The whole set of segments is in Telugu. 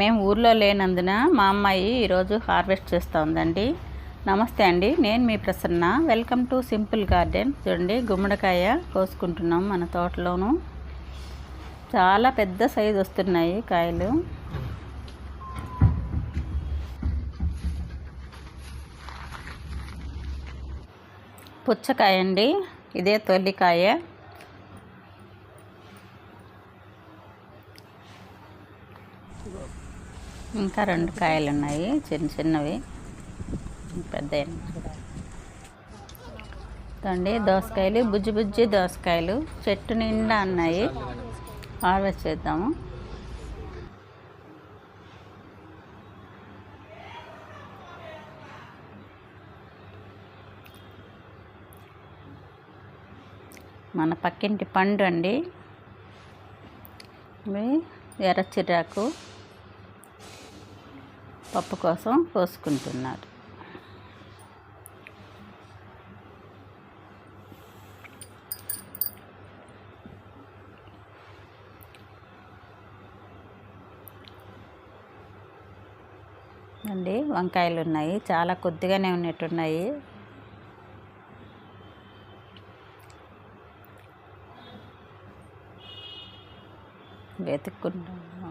మేము ఊర్లో లేనందున మా అమ్మాయి ఈరోజు హార్వెస్ట్ చేస్తూ ఉందండి. నమస్తే అండి నేను మీ Prasanna. Welcome to simple garden. చూడండి గుమ్మడికాయ కోసుకుంటున్నాం మన తోటలోను. చాలా పెద్ద సైజు వస్తున్నాయి కాయలు. పుచ్చకాయ అండి ఇదే తొలికాయ ఇంకా రెండు కాయలు ఉన్నాయి చిన్న చిన్నవి. పెద్ద చూడండి దోసకాయలు బుజ్జి బుజ్జి దోసకాయలు. చెట్టు నిండా ఉన్నాయి. హార్వెస్ట్ చేద్దాము. మన పక్కింటి పండు అండి. ఎర్ర చిరాకు. పప్పు కోసం కోసుకుంటున్నారు. అండి వంకాయలు ఉన్నాయి చాలా కొద్దిగానే ఉన్నట్టున్నాయి. వెతుక్కుంటున్నాను.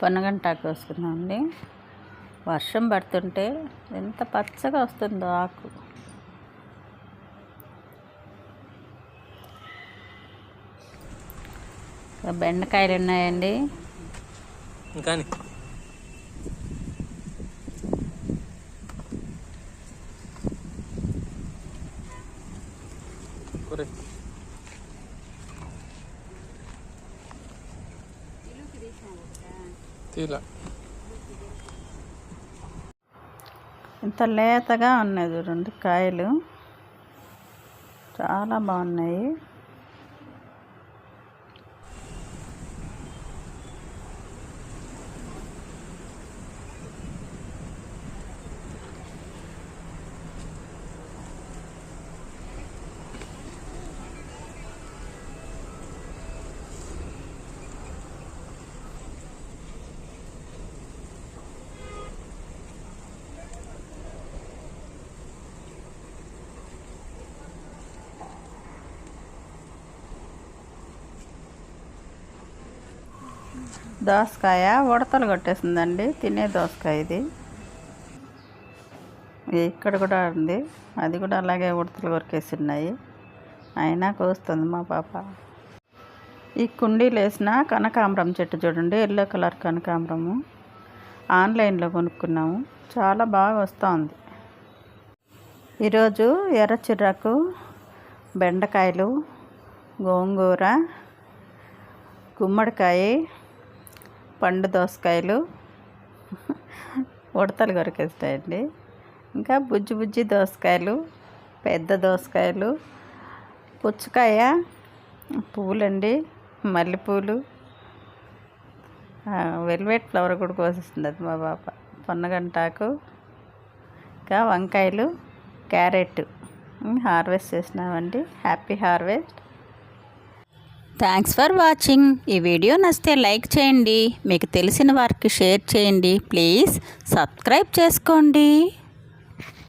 పొన్నగంటాకు వేసుకుందామండి వర్షం పడుతుంటే ఎంత పచ్చగా వస్తుందో ఆకు. బెండకాయలు ఉన్నాయండి ఇంకా తీలా ఇంత లేతగా ఉన్నాయి చూడండి కాయలు. చాలా బాగున్నాయి. దోసకాయ ఉడతలు కొట్టేసిందండి. తినే దోసకాయ ఇది. ఇక్కడ కూడా ఉంది. అది కూడా అలాగే ఉడతలు కొరికేసి ఉన్నాయి అయినా కోస్తుంది మా పాప. ఈ కుండీలు వేసిన కనకాంబరం చెట్టు చూడండి. ఎల్లో కలర్ కనకాంబరము. ఆన్లైన్లో కొనుక్కున్నాము. చాలా బాగా వస్తుంది. ఈరోజు ఎర్రచిర్రకు బెండకాయలు గోంగూర గుమ్మడికాయ పండు దోసకాయలు ఉడతలు కొరికేస్తాయండి. ఇంకా బుజ్జి బుజ్జి దోసకాయలు పెద్ద దోసకాయలు పుచ్చకాయ పువ్వులండి మల్లెపూలు వెల్వెట్ ఫ్లవర్ కూడా కోసిస్తుంది అది మా పాప పొన్నగంటాకు ఇంకా వంకాయలు క్యారెట్ హార్వెస్ట్ చేసినామండి happy harvest. Thanks for watching ఈ వీడియో నచ్చితే లైక్ చేయండి. మీకు తెలిసిన వారికి షేర్ చేయండి. ప్లీజ్ సబ్స్క్రైబ్ చేసుకోండి.